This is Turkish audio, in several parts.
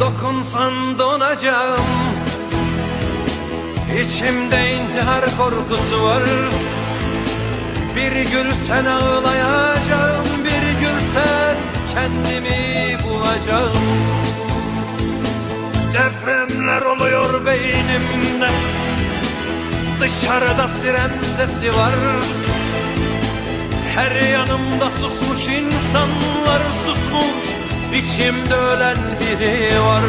Dokunsan donacağım. İçimde intihar korkusu var. Bir gül sen ağlayacağım Bir gül sen kendimi bulacağım. Depremler oluyor beynimde. Dışarıda siren sesi var. Her yanımda susmuş insanlar susmuş İçimde ölen biri var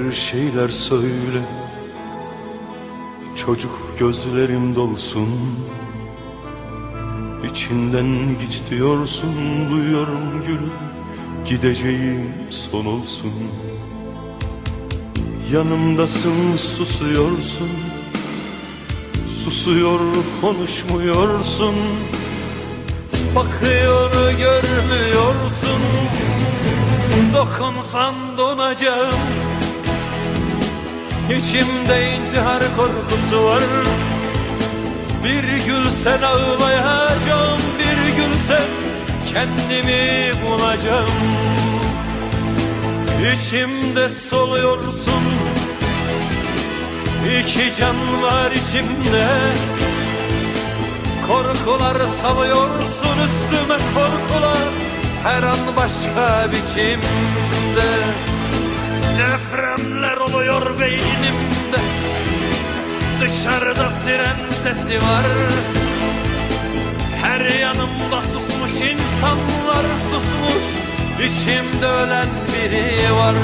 bir şeyler söyle. Çocuk gözlerim dolsun. İçinden git diyorsun Duyuyorum gülüm Gideceğim son olsun. Yanımdasın susuyorsun. Susuyor konuşmuyorsun. Bakıyor görmüyorsun. Dokunsan donacağım İçimde intihar korkusu var. Bir gül sen ağlayacağım Bir gül sen kendimi bulacağım. İçimde soluyorsun. İki can var içimde. Korkular salıyorsun üstüme korkular Her an başka biçimde Depremler oluyor beynimde. Dışarıda siren sesi var. Her yanımda susmuş insanlar susmuş. İçimde ölen biri var